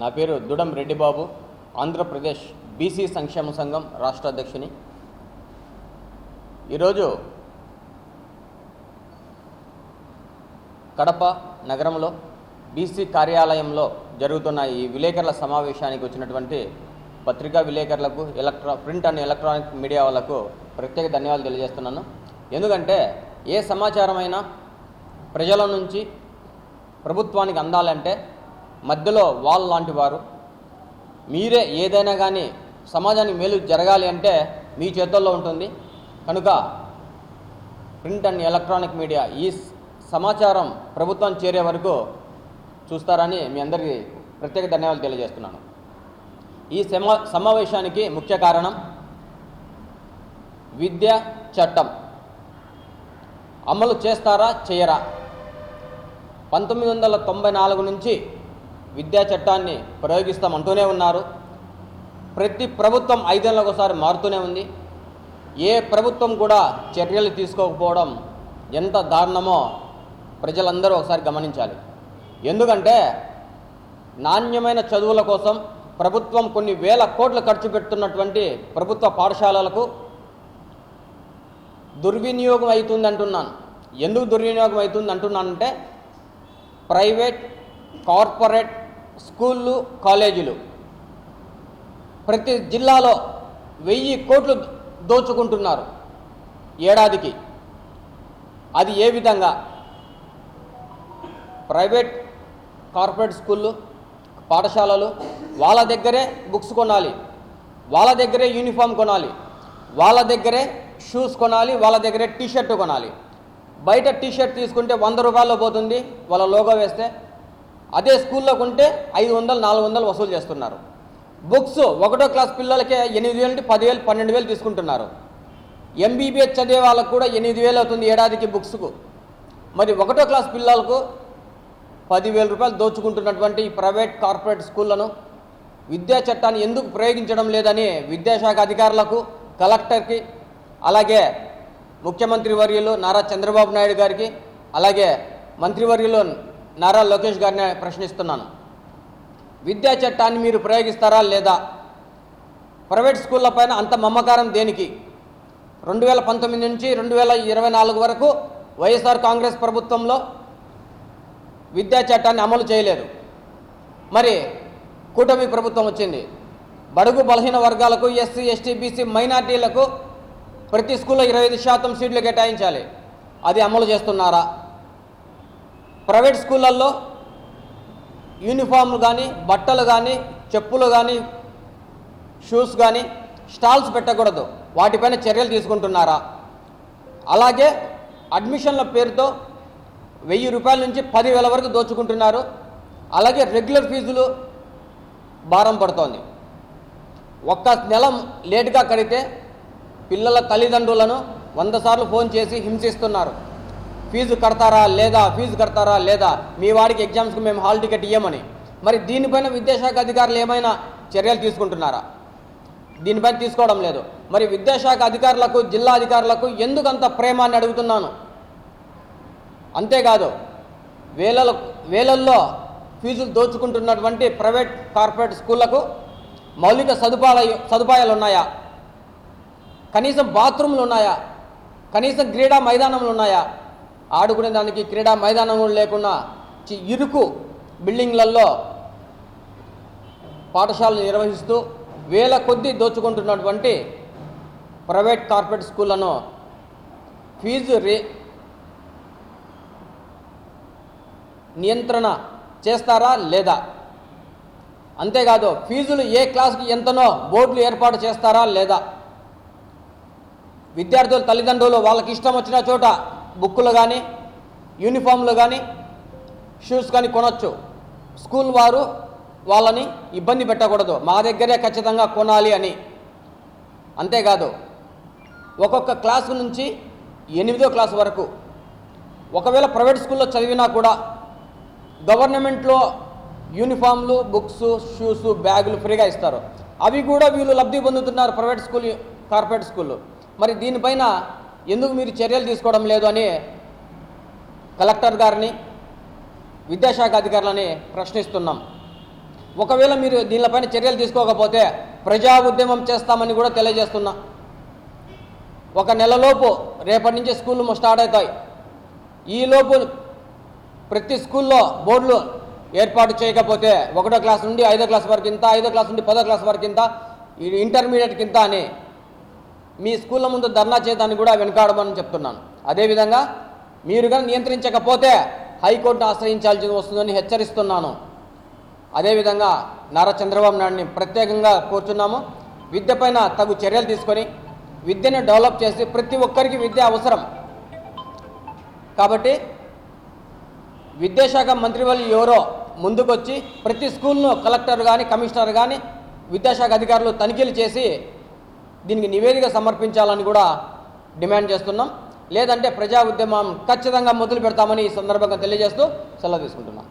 నా పేరు దుడం రెడ్డిబాబు ఆంధ్రప్రదేశ్ బీసీ సంక్షేమ సంఘం రాష్ట్ర అధ్యక్షుని. ఈరోజు కడప నగరంలో బీసీ కార్యాలయంలో జరుగుతున్న ఈ విలేకరుల సమావేశానికి వచ్చినటువంటి పత్రికా విలేకరులకు ఎలక్ట్రా ప్రింట్ అండ్ ఎలక్ట్రానిక్ మీడియా వాళ్ళకు ప్రత్యేక ధన్యవాదాలు తెలియజేస్తున్నాను. ఎందుకంటే ఏ సమాచారమైనా ప్రజల నుంచి ప్రభుత్వానికి అందాలంటే మధ్యలో వాల్ లాంటి వారు. మీరే ఏదైనా కానీ సమాజానికి మేలు జరగాలి అంటే మీ చేతుల్లో ఉంటుంది. కనుక ప్రింట్ అండ్ ఎలక్ట్రానిక్ మీడియా ఈ సమాచారం ప్రభుత్వం చేరే వరకు చూస్తారని మీ అందరికీ ప్రత్యేక ధన్యవాదాలు తెలియజేస్తున్నాను. ఈ సమా సమావేశానికి ముఖ్య కారణం విద్య చట్టం. అమలు చేస్తారా చేయరా? పంతొమ్మిది వందల తొంభై నాలుగు నుంచి విద్యా చట్టాన్ని ప్రయోగిస్తామంటూనే ఉన్నారు. ప్రతి ప్రభుత్వం ఐదేళ్ళకు ఒకసారి మారుతూనే ఉంది. ఏ ప్రభుత్వం కూడా చర్యలు తీసుకోకపోవడం ఎంత దారుణమో ప్రజలందరూ ఒకసారి గమనించాలి. ఎందుకంటే నాణ్యమైన చదువుల కోసం ప్రభుత్వం కొన్ని వేల కోట్లు ఖర్చు పెడుతున్నటువంటి ప్రభుత్వ పాఠశాలలకు దుర్వినియోగం అవుతుంది అంటున్నాను ఎందుకు దుర్వినియోగం అవుతుంది అంటున్నానంటే ప్రైవేట్ కార్పొరేట్ స్కూళ్ళు కాలేజీలు. ప్రతి జిల్లాలో వెయ్యి కోట్లు దోచుకుంటున్నారు ఏడాదికి. అది ఏ విధంగా? ప్రైవేట్ కార్పొరేట్ స్కూళ్ళు పాఠశాలలు వాళ్ళ దగ్గరే బుక్స్ కొనాలి వాళ్ళ దగ్గరే యూనిఫామ్ కొనాలి వాళ్ళ దగ్గరే షూస్ కొనాలి వాళ్ళ దగ్గరే టీషర్ట్ కొనాలి. బయట టీషర్ట్ తీసుకుంటే వంద రూపాయల్లో పోతుంది వాళ్ళ లోగో వేస్తే అదే స్కూల్లో కొంటే ఐదు వందలు నాలుగు వందలు వసూలు చేస్తున్నారు. బుక్స్ ఒకటో క్లాస్ పిల్లలకే ఎనిమిది వేలు నుండి పదివేలు పన్నెండు వేలు తీసుకుంటున్నారు. ఎంబీబీఎస్ చదివే వాళ్ళకు కూడా ఎనిమిది వేలు అవుతుంది ఏడాదికి బుక్స్కు. మరి ఒకటో క్లాస్ పిల్లలకు పదివేల రూపాయలు దోచుకుంటున్నటువంటి ఈ ప్రైవేట్ కార్పొరేట్ స్కూళ్ళను విద్యా చట్టాన్ని ఎందుకు ప్రయోగించడం లేదని విద్యాశాఖ అధికారులకు కలెక్టర్కి అలాగే ముఖ్యమంత్రి వర్యులు నారా చంద్రబాబు నాయుడు గారికి అలాగే మంత్రివర్యులు నారా లోకేష్ గారిని ప్రశ్నిస్తున్నాను. విద్యా చట్టాన్ని మీరు ప్రయోగిస్తారా లేదా? ప్రైవేట్ స్కూళ్ళ పైన అంత మమ్మకారం దేనికి? రెండు వేల పంతొమ్మిది నుంచి రెండు వేల ఇరవై నాలుగు వరకు వైఎస్ఆర్ కాంగ్రెస్ ప్రభుత్వంలో విద్యా చట్టాన్ని అమలు చేయలేదు మరి కూటమి ప్రభుత్వం వచ్చింది. బడుగు బలహీన వర్గాలకు ఎస్సీ ఎస్టీ బీసీ మైనార్టీలకు ప్రతి స్కూల్లో ఇరవై ఐదు శాతం సీట్లు కేటాయించాలి. అది అమలు చేస్తున్నారా? ప్రైవేట్ స్కూళ్ళల్లో యూనిఫామ్లు కానీ బట్టలు కానీ చెప్పులు కానీ షూస్ కానీ స్టాల్స్ పెట్టకూడదు. వాటిపైన చర్యలు తీసుకుంటున్నారా? అలాగే అడ్మిషన్ల పేరుతో వెయ్యి రూపాయల నుంచి పదివేల వరకు దోచుకుంటున్నారు. అలాగే రెగ్యులర్ ఫీజులు భారం పడుతోంది. ఒక్క నెల లేటుగా కడితే పిల్లల తల్లిదండ్రులను వంద సార్లు ఫోన్ చేసి హింసిస్తున్నారు. ఫీజు కడతారా లేదా ఫీజు కడతారా లేదా? మీ వాడికి ఎగ్జామ్స్కి మేము హాల్ టికెట్ ఇవ్వమని మరి దీనిపైన విద్యాశాఖ అధికారులు ఏమైనా చర్యలు తీసుకుంటున్నారా? దీనిపైన తీసుకోవడం లేదు. మరి విద్యాశాఖ అధికారులకు జిల్లా అధికారులకు ఎందుకు అంత ప్రేమ అని అడుగుతున్నాను? అంతేకాదు వేలలో వేలల్లో ఫీజులు దోచుకుంటున్నటువంటి ప్రైవేట్ కార్పొరేట్ స్కూళ్ళకు మౌలిక సదుపాయ సదుపాయాలు ఉన్నాయా? కనీసం బాత్రూమ్లు ఉన్నాయా? కనీసం క్రీడా మైదానములు ఉన్నాయా? ఆడుకునే దానికి క్రీడా మైదానములు లేకుండా ఇరుకు బిల్డింగ్లలో పాఠశాలలు నిర్వహిస్తూ వేల కొద్దీ దోచుకుంటున్నటువంటి ప్రైవేట్ కార్పొరేట్ స్కూళ్ళను ఫీజు రే నియంత్రణ చేస్తారా లేదా? అంతేకాదు ఫీజులు ఏ క్లాస్కి ఎంతనో బోర్డులు ఏర్పాటు చేస్తారా లేదా? విద్యార్థుల తల్లిదండ్రులు వాళ్ళకి ఇష్టం వచ్చిన చోట బుక్కులు కానీ యూనిఫామ్లు కానీ షూస్ కానీ కొనొచ్చు. స్కూల్ వారు వాళ్ళని ఇబ్బంది పెట్టకూడదు. మా దగ్గరే ఖచ్చితంగా కొనాలి అని. అంతేకాదు ఒక్కొక్క క్లాసు నుంచి ఎనిమిదో క్లాస్ వరకు ఒకవేళ ప్రైవేట్ స్కూల్లో చదివినా కూడా గవర్నమెంట్లో యూనిఫామ్లు బుక్స్ షూస్ బ్యాగులు ఫ్రీగా ఇస్తారు. అవి కూడా వీళ్ళు లబ్ధి పొందుతున్నారు ప్రైవేట్ స్కూల్ కార్పొరేట్ స్కూళ్ళు మరి దీనిపైన ఎందుకు మీరు చర్యలు తీసుకోవడం లేదు అని కలెక్టర్ గారిని విద్యాశాఖ అధికారులని ప్రశ్నిస్తున్నాం. ఒకవేళ మీరు దీనిపైన చర్యలు తీసుకోకపోతే ప్రజా ఉద్యమం చేస్తామని కూడా తెలియజేస్తున్నా. ఒక నెలలోపు రేపటి నుంచి స్కూళ్ళు స్టార్ట్ అవుతాయి. ఈలోపు ప్రతి స్కూల్లో బోర్డులు ఏర్పాటు చేయకపోతే ఒకటో క్లాస్ నుండి ఐదో క్లాస్ వరకు ఇంత ఐదో క్లాస్ నుండి పదో క్లాస్ వరకు ఇంత ఈ ఇంటర్మీడియట్కి ఇంత అని మీ స్కూళ్ళ ముందు ధర్నా చేయడానికి కూడా వెనుకాడమని చెప్తున్నాను. అదేవిధంగా మీరు కానీ నియంత్రించకపోతే హైకోర్టును ఆశ్రయించాల్సి వస్తుందని హెచ్చరిస్తున్నాను. అదేవిధంగా నారా చంద్రబాబు నాయుడిని ప్రత్యేకంగా కోరుచున్నాము. విద్యపైన తగు చర్యలు తీసుకొని విద్యను డెవలప్ చేసి ప్రతి ఒక్కరికి విద్య అవసరం. కాబట్టి విద్యాశాఖ మంత్రి వాళ్ళు ఎవరో ముందుకొచ్చి ప్రతి స్కూల్ను కలెక్టర్ కానీ కమిషనర్ కానీ విద్యాశాఖ అధికారులు తనిఖీలు చేసి దీనికి నివేదిక సమర్పించాలని కూడా డిమాండ్ చేస్తున్నాం. లేదంటే ప్రజా ఉద్యమం ఖచ్చితంగా మొదలు పెడతామని ఈ సందర్భంగా తెలియజేస్తూ సెలవు తీసుకుంటున్నాం.